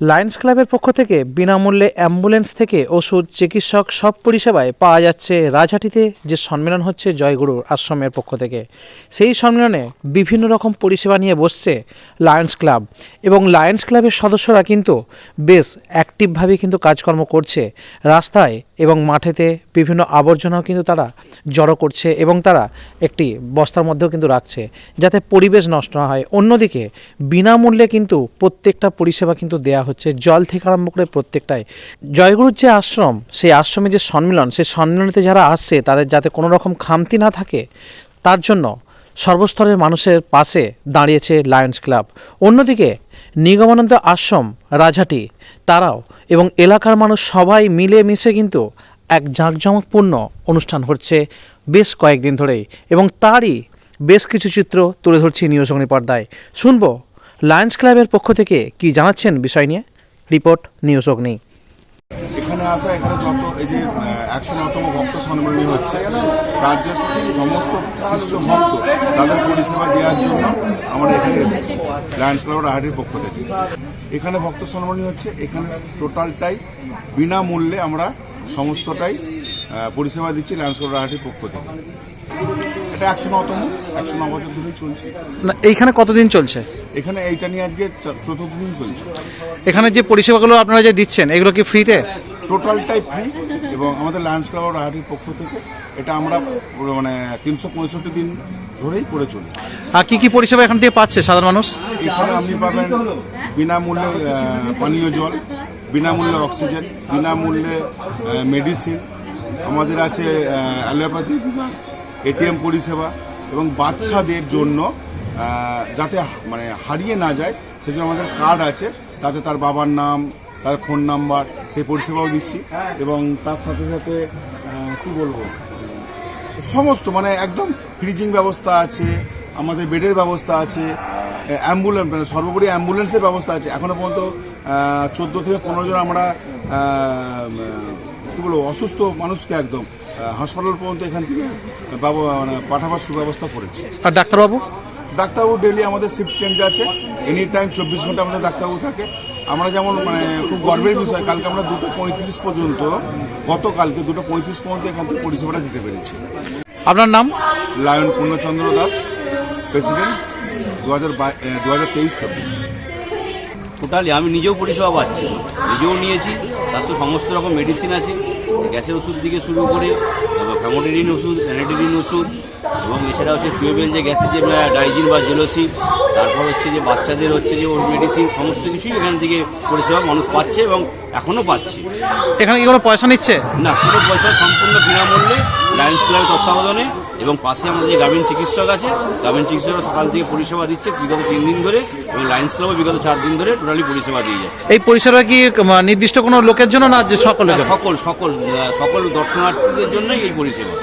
Lions ক্লাবের পক্ষ থেকে বিনামূল্যে অ্যাম্বুলেন্স থেকে ওষুধ, চিকিৎসক সব পরিষেবায় পাওয়া যাচ্ছে রাজহাটিতে, যে সম্মেলন হচ্ছে জয়গুরু আশ্রমের পক্ষ থেকে। সেই সম্মেলনে বিভিন্ন রকম পরিষেবা নিয়ে বসছে লায়ন্স ক্লাব এবং লায়ন্স ক্লাবের সদস্যরা কিন্তু বেশ অ্যাক্টিভভাবে কিন্তু কাজকর্ম করছে। রাস্তায় এবং মাঠেতে বিভিন্ন আবর্জনাও কিন্তু তারা জড়ো করছে এবং তারা একটি বস্তার মধ্যেও কিন্তু রাখছে যাতে পরিবেশ নষ্ট না হয়। অন্যদিকে বিনামূল্যে কিন্তু প্রত্যেকটা পরিষেবা কিন্তু দেয়া হচ্ছে। জল থেকে আরম্ভ করে প্রত্যেকটাই জয়গুরুর যে আশ্রম, সেই আশ্রমে যে সম্মেলন, সেই সম্মেলনেতে যারা আসছে, তাদের যাতে কোনো রকম খামতি না থাকে, তার জন্য সর্বস্তরের মানুষের পাশে দাঁড়িয়েছে লায়ন্স ক্লাব অন্যদিকে নিগমানন্দ আশ্রম, রাজহাটি, তারাও এবং এলাকার মানুষ সবাই মিলে মিশে কিন্তু এক জাঁকজমকপূর্ণ অনুষ্ঠান হচ্ছে বেশ কয়েকদিন ধরেই এবং তারই বেশ কিছু চিত্র তুলে ধরছি নিউজ অগ্নি পর্দায়। শুনব লায়ন্স ক্লাবের পক্ষ থেকে কি জানাচ্ছেন বিষয় নিয়ে? রিপোর্ট নিউজ অগ্নি এখানে আসা, এখানে যত এই যে একশো নতম ভক্ত সম্মেলনী হচ্ছে তার যে সমস্ত শিষ্য ভক্ত তাদের পরিষেবা দেওয়ার জন্য আমরা এখানে এসেছি লায়ন্স ক্লাব রাহাটির পক্ষ থেকে। এখানে ভক্ত সম্মেলনী হচ্ছে, এখানে টোটালটাই বিনামূল্যে আমরা সমস্তটাই পরিষেবা দিচ্ছি লায়ন্স ক্লাব রাহাটির পক্ষ থেকে। এটা একশো নতম একশো ন বছর ধরেই চলছে। না এইখানে কতদিন চলছে? এখানে এইটা নিয়ে আজকে চা- চতুর্থ দিন চলছে। এখানে যে পরিষেবাগুলো আপনারা যে দিচ্ছেন এগুলো কি ফ্রিতে টোটালটাই ফ্রি এবং আমাদের লায়ন্স ক্লাব রাহাটির পক্ষ থেকে এটা আমরা পুরো মানে তিনশো পঁয়ষট্টি দিন ধরেই করে চলি। আর কি কি পরিষেবা এখান থেকে পাচ্ছে সাধারণ মানুষ? এখানে আপনি পাবেন বিনামূল্যে আহ, পানীয় জল বিনামূল্যে অক্সিজেন বিনামূল্যে মেডিসিন আমাদের আছে অ্যালোপ্যাথি বিভাগ এটিএম পরিষেবা এবং বাচ্চাদের জন্য যাতে মানে হারিয়ে না যায়, সেজন্য আমাদের কার্ড আছে, তাতে তার বাবার নাম, তার ফোন নাম্বার, সেই পরিষেবাও দিচ্ছি এবং তার সাথে সাথে কি বলব? সমস্ত মানে একদম ফ্রিজিং ব্যবস্থা আছে, আমাদের বেডের ব্যবস্থা আছে অ্যাম্বুলেন্স মানে সর্বোপরি অ্যাম্বুলেন্সের ব্যবস্থা আছে। এখনও পর্যন্ত চোদ্দ থেকে পনেরো জন আমরা কী বলব, অসুস্থ মানুষকে একদম হাসপাতাল পর্যন্ত এখান থেকে বাবু মানে পাঠাবার সুব্যবস্থা করেছি। আর ডাক্তারবাবু? ডাক্তারবাবু ডেলি আমাদের শিফট চেঞ্জ আছে। এনি টাইম চব্বিশ ঘণ্টা আমাদের ডাক্তারবাবু থাকে। আমরা যেমন মানে খুব গর্বের বিষয় কালকে আমরা দুটো পঁয়ত্রিশ পর্যন্ত গতকালকে দুটো পঁয়ত্রিশ পর্যন্ত এখান থেকে পরিষেবাটা দিতে পেরেছি। আপনার নাম? লায়ন পূর্ণচন্দ্র দাস প্রেসিডেন্ট দু হাজার দু হাজার তেইশ চব্বিশ। টোটালি আমি নিজেও পরিষেবা পাচ্ছি নিজেও নিয়েছি। তো সমস্ত রকম মেডিসিন আছে। গ্যাসের ওষুধ থেকে শুরু করে ফ্যামোডিন ওষুধ অ্যানাডিন ওষুধ এবং এছাড়া হচ্ছে ফিউবেল যে গ্যাসের যে ডাইজিন বা জেলোসিন তারপর হচ্ছে যে বাচ্চাদের হচ্ছে যে ওর মেডিসিন সমস্ত কিছুই এখান থেকে পরিষেবা মানুষ পাচ্ছে এবং এখনও পাচ্ছে। এখানে কি কোনো পয়সা নিচ্ছে? না পুরো পয়সা সম্পূর্ণ বিনামূল্যে লায়ন্স ক্লাবের তত্ত্বাবধানে এবং পাশে আমাদের যে গ্রামীণ চিকিৎসক আছে গ্রামীণ চিকিৎসকরা সকাল থেকে পরিষেবা দিচ্ছে বিগত তিন দিন ধরে এবং লায়ন্স ক্লাবও বিগত চার দিন ধরে টোটালি পরিষেবা দিয়ে যাচ্ছে। এই পরিষেবা কি নির্দিষ্ট কোনো লোকের জন্য না যে সকলের সকল সকল সকল দর্শনার্থীদের জন্যই এই পরিষেবা।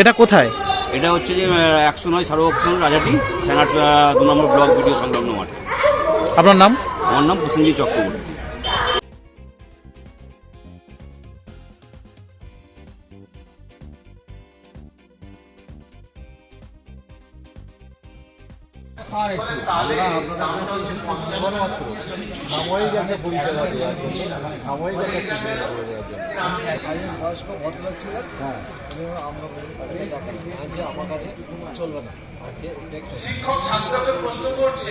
এটা কোথায়? এটা হচ্ছে যে একশো নয় সার্বক্ষণ রাজাটি সেনাট দু নম্বর ব্লক ভিডিও সংলগ্ন মাঠে। আপনার নাম? আমার নাম প্রসেনজিৎ চক্রবর্তী। সাময়িক একটা পরিষেবা দেওয়ার সাময়িক একটা পরিষেবা একজন বয়স্ক হ্যাঁ। আমরা আমার কাছে চলবে না শিক্ষক ছাত্রকে প্রশ্ন করছে